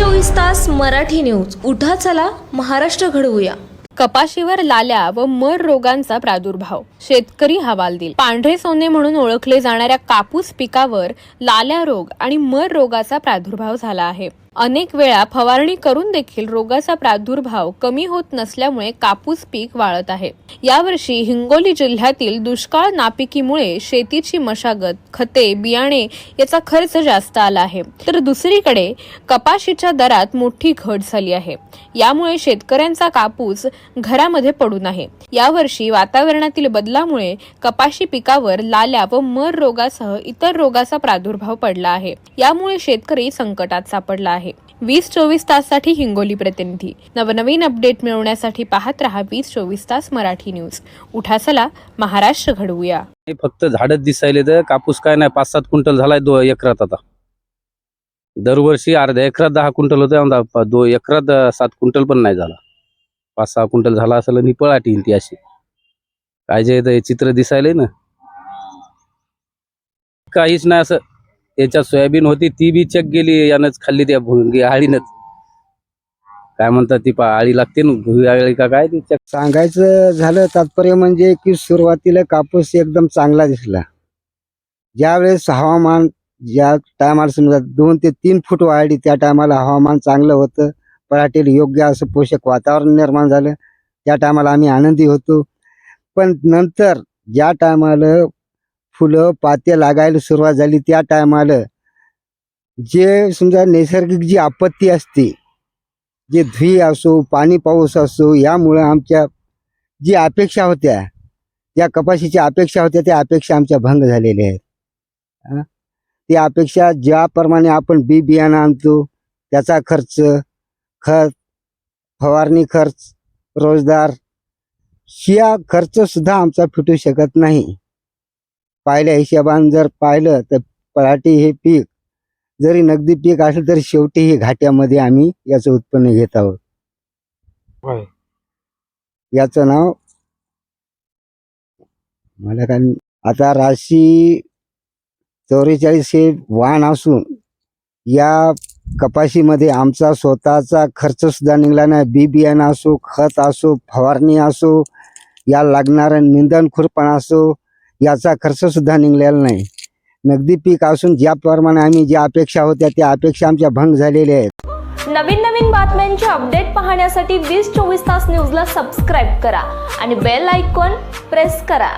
चोवीस तास मराठी न्यूज. उठा चला महाराष्ट्र घडवूया. कपाशीवर लाल्या व मर रोगांचा प्रादुर्भाव. शेतकरी हवालदिल पांढरे सोने म्हणून ओळखले जाणाऱ्या कापूस पिकावर लाल्या रोग आणि मर रोगाचा प्रादुर्भाव झाला आहे. अनेक वेळा फवारणी करून देखील रोगाचा प्रादुर्भाव कमी होत नसल्यामुळे कापूस पीक वाळत आहे. यावर्षी हिंगोली जिल्ह्यातील दुष्काळ नापिकीमुळे शेतीची मशागत खते बियाणे याचा खर्च जास्त आला आहे. तर दुसरीकडे कपाशीच्या दरात मोठी घट झाली आहे. यामुळे शेतकऱ्यांचा कापूस घरामध्ये पडून आहे यावर्षी वातावरणातील बदलामुळे कपाशी पिकावर लाल्या व मर रोगासह इतर रोगाचा प्रादुर्भाव पडला आहे. यामुळे शेतकरी संकटात सापडला आहे. वीस चोवीस ताससाठी हिंगोली प्रतिनिधी. नवनवीन अपडेट मिळवण्यासाठी पाहत रहा वीस चोवीस तास मराठी न्यूज. उठा चला महाराष्ट्र घडवूया. फक्त झाडच दिसायले तर कापूस काय नाही पाच सात क्विंटल झालाय दो एकरात आता. दरवर्षी अर्ध्या एकरात दहा क्विंटल होते आमदा दो एकरात सात क्विंटल पण नाही झाला. पाच सहा क्विंटल झाला असेल आणि पळाटी ती अशी. काय जे चित्र दिसायले ना. काहीच नाही असं. त्याच्यात सोयाबीन होती ती बी चेक गेली यानंच खाल्ली त्या भुंगी आळीनच. काय म्हणतात ती पा आळी लागते ना भुई आळी का काय ती चक सांगायचं झालं तात्पर्य म्हणजे की सुरुवातीला कापूस एकदम चांगला दिसला. ज्यावेळेस हवामान ज्या टायमाला समजा दोन ते तीन फूट वाढली त्या टायमाला हवामान चांगलं होतं. पराठीला योग्य असं पोषक वातावरण निर्माण झालं. त्या टायमाला आम्ही आनंदी होतो. पण नंतर ज्या टायमाला फुलं पाते लागायला सुरुवात झाली त्या टायमाला जे समजा नैसर्गिक जी आपत्ती असते जे धुई असो पाणी पाऊस असो यामुळं आमच्या जी अपेक्षा होत्या त्या कपाशीच्या अपेक्षा होत्या त्या अपेक्षा आमच्या भंग झालेल्या आहेत. त्या अपेक्षा ज्याप्रमाणे आपण बी बियाणं आणतो त्याचा खर्च खत फवारणी खर्च रोजदार शिया खर्चसुद्धा आमचा फिटू शकत नाही. पाहिल्या हिशोबानं जर पाहिलं तर पराठी हे पीक जरी नगदी पीक असेल तरी शेवटी हे घाट्यामध्ये आम्ही याचं उत्पन्न घेत आहोत होय. याचं नाव मला काय आता राशी चौवेचाळीस हे वाण असून या कपाशीमध्ये आमचा स्वतःचा खर्च सुद्धा निघाला नाही बी बियाणं असो खत असो फवारणी असो या लागणारं निंदन खुरपण असो याचा खर्च सुद्धा निघलेला नाही. नगदी पीक असून ज्याप्रमाणे आम्ही ज्या अपेक्षा होत्या त्या अपेक्षा आमच्या भंग झालेल्या आहेत. नवीन नवीन बातम्यांचे अपडेट पाहण्यासाठी वीस चोवीस तास न्यूजला सबस्क्राईब करा आणि बेल आयकॉन प्रेस करा.